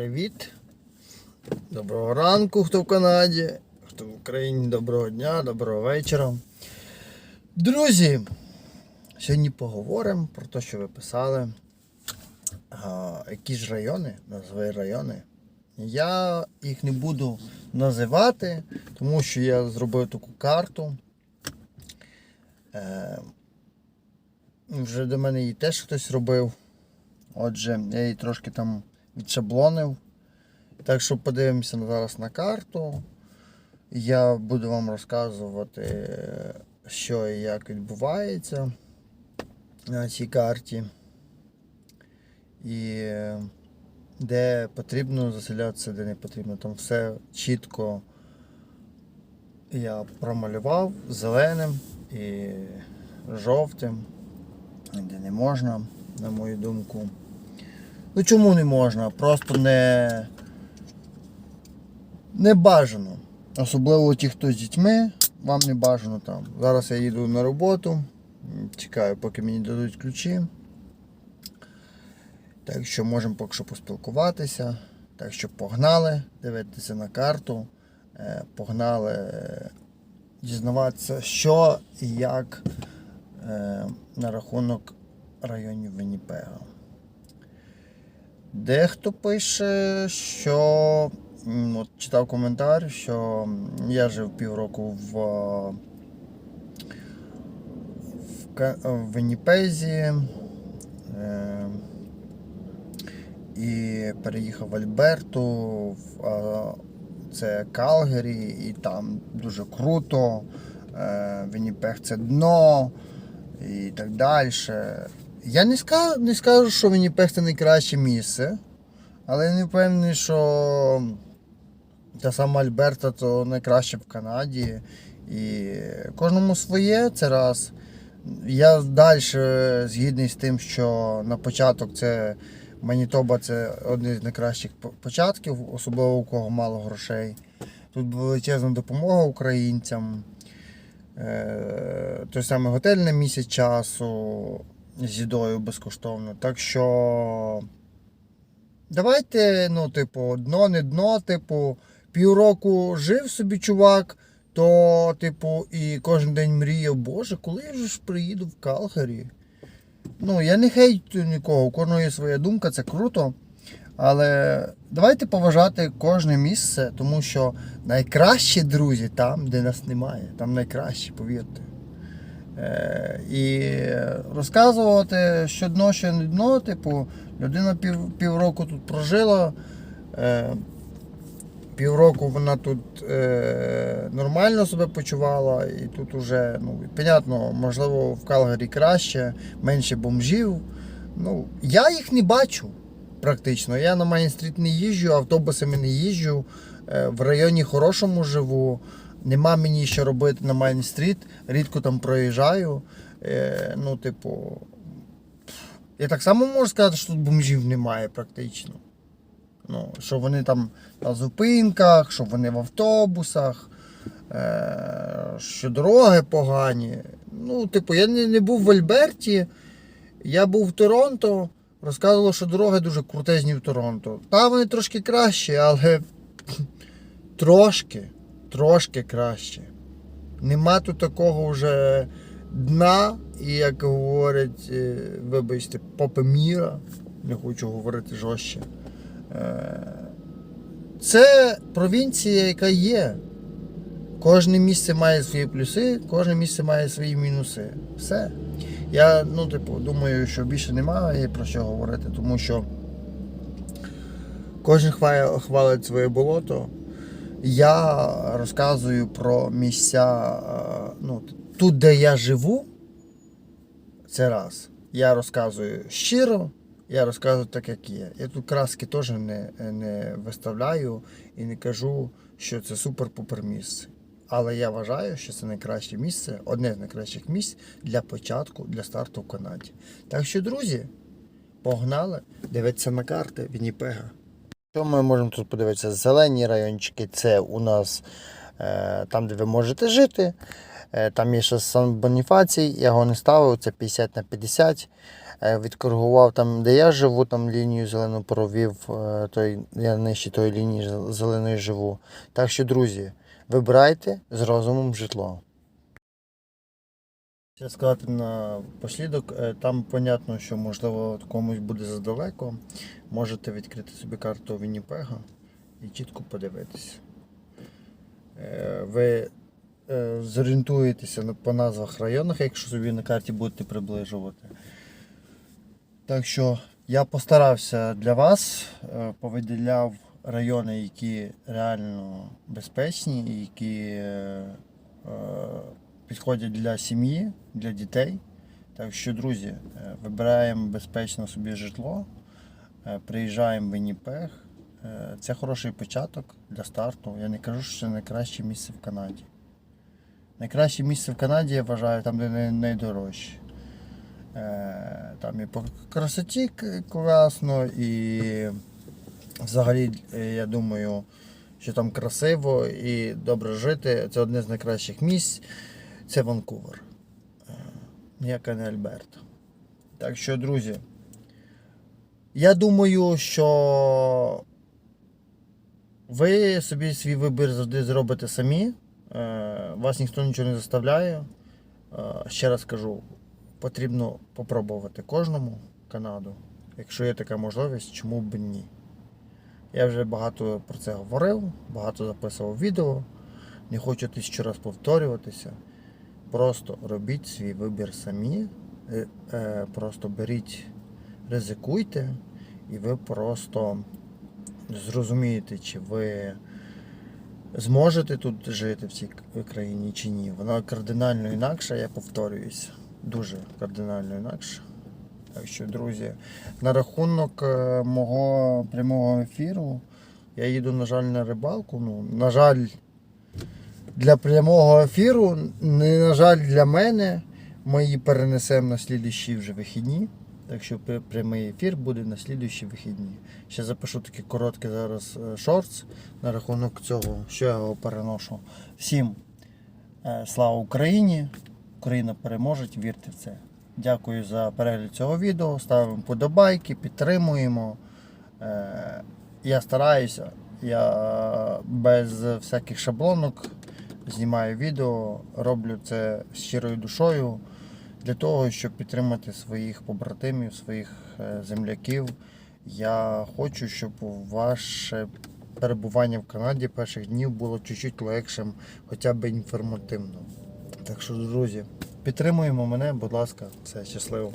Привіт! Доброго ранку, хто в Канаді, хто в Україні, доброго дня, доброго вечора. Друзі, сьогодні поговоримо про те, що ви писали. А, які ж райони, назви райони. Я їх не буду називати, тому що я зробив таку карту. Е, вже до мене її теж хтось робив. Отже, я її трошки там відшаблонив. Так що подивимося зараз на карту. Я буду вам розказувати, що і як відбувається на цій карті. І де потрібно заселятися, де не потрібно. Там все чітко я промалював зеленим і жовтим, де не можна, на мою думку. Ну чому не можна? Просто не, не бажано. Особливо ті, хто з дітьми, вам не бажано там. Зараз я їду на роботу, чекаю, поки мені дадуть ключі. Так що можемо поки що поспілкуватися. Так що погнали дивитися на карту, е, погнали е, дізнаватися, що і як е, на рахунок районів Вінніпега. Дехто пише, що от читав коментар, що я жив півроку в, в, Ка- в Вінніпезі е, і переїхав в Альберту, в, а, це Калгері, і там дуже круто. Е, Вінніпег це дно і так далі. Я не скажу, не скажу, що Вінніпег це найкраще місце, але я не впевнений, що та сама Альберта то найкраще в Канаді. І кожному своє це раз. Я далі згідний з тим, що на початок це Манітоба це один з найкращих початків, особливо у кого мало грошей. Тут величезна допомога українцям. Е, той самий готель на місяць часу з їдою безкоштовно. Так що давайте, ну, типу, дно, не дно, типу, півроку жив собі чувак, то, типу, і кожен день мріяв, Боже, коли я ж приїду в Калгарі? Ну, я не хейтю нікого, у кожного є своя думка, це круто. Але давайте поважати кожне місце, тому що найкращі друзі там, де нас немає. Там найкращі, повірте. Е, і розказувати, що дно, що не дно, типу, людина пів, півроку тут прожила. Е, півроку вона тут е, нормально себе почувала, і тут уже, ну, понятно, можливо, в Калгарі краще, менше бомжів. Ну, я їх не бачу практично. Я на Майн-стріт не їжджу, автобусами не їжджу, в районі хорошому живу. Нема мені що робити на Майн-стріт, рідко там проїжджаю. Е, ну, типу, я так само можу сказати, що тут бомжів немає практично. Ну, що вони там на зупинках, що вони в автобусах, е, що дороги погані. Ну, типу, я не, не був в Альберті, я був в Торонто, розказувало, що дороги дуже крутезні в Торонто. Та вони трошки кращі, але трошки, трошки краще. Нема тут такого вже дна, і як говорять, е, вибачте, попи міра, не хочу говорити жорстче. Е, Це провінція, яка є. Кожне місце має свої плюси, кожне місце має свої мінуси. Все. Я ну, типу, думаю, що більше немає про що говорити, тому що кожен хвалить своє болото. Я розказую про місця, е, ну, тут, де я живу, це раз. Я розказую щиро, я розказую так, як є. Я тут краски теж не, не виставляю і не кажу, що це супер-пупер місце. Але я вважаю, що це найкраще місце, одне з найкращих місць для початку, для старту в Канаді. Так що, друзі, погнали, дивіться на карти Вінніпега. Що ми можемо тут подивитися? Зелені райончики це у нас е, там, де ви можете жити. Е, Там є ще Сан Боніфацій, я його не ставив, це 50 на 50. Е, Відкоригував там, де я живу, там лінію зелену провів, е, той, я нижче тої лінії зеленої живу. Так що, друзі, вибирайте з розумом житло. Ще сказати на послідок, е, там понятно, що можливо комусь буде задалеко. Можете відкрити собі карту Вінніпега і чітко подивитися. Е, Ви е, зорієнтуєтеся по назвах районах, якщо собі на карті будете приближувати. Так що я постарався для вас, повиділяв райони, які реально безпечні які підходять для сім'ї, для дітей. Так що, друзі, е, вибираємо безпечно собі житло, е, приїжджаємо в Вінніпег. Е, Це хороший початок для старту. Я не кажу, що це найкраще місце в Канаді. Найкраще місце в Канаді, я вважаю, там, де найдорожче. Там і по красоті класно, і взагалі, я думаю, що там красиво і добре жити. Це одне з найкращих місць. Це Ванкувер. Е, Ніяка не Альберта. Так що, друзі, я думаю, що ви собі свій вибір завжди зробите самі. Е, Вас ніхто нічого не заставляє. Е, Ще раз кажу, потрібно попробувати кожному Канаду. Якщо є така можливість, чому б ні? Я вже багато про це говорив, багато записував відео. Не хочу тисячу раз повторюватися. Просто робіть свій вибір самі. Е, е, Просто беріть, ризикуйте, і ви просто зрозумієте, чи ви зможете тут жити в цій країні чи ні. Вона кардинально інакша, я повторююся. Дуже кардинально інакша. Так що, друзі, на рахунок е, мого прямого ефіру, я їду, на жаль, на рибалку. Ну, на жаль, для прямого ефіру, не на жаль, для мене. Ми її перенесемо на слідуючі вже вихідні. Так що прямий ефір буде на слідуючі вихідні. Ще запишу такі короткі зараз е, шортс на рахунок цього, що я його переношу. Всім е, слава Україні! Україна переможе, вірте в це. Дякую за перегляд цього відео. Ставимо подобайки, підтримуємо. Е, Я стараюся, я без всяких шаблонок знімаю відео, роблю це щирою душою для того, щоб підтримати своїх побратимів, своїх е, земляків. Я хочу, щоб ваше перебування в Канаді перших днів було чуть-чуть легшим, хоча б інформативно. Так що, друзі, підтримуємо мене, будь ласка, все щасливо.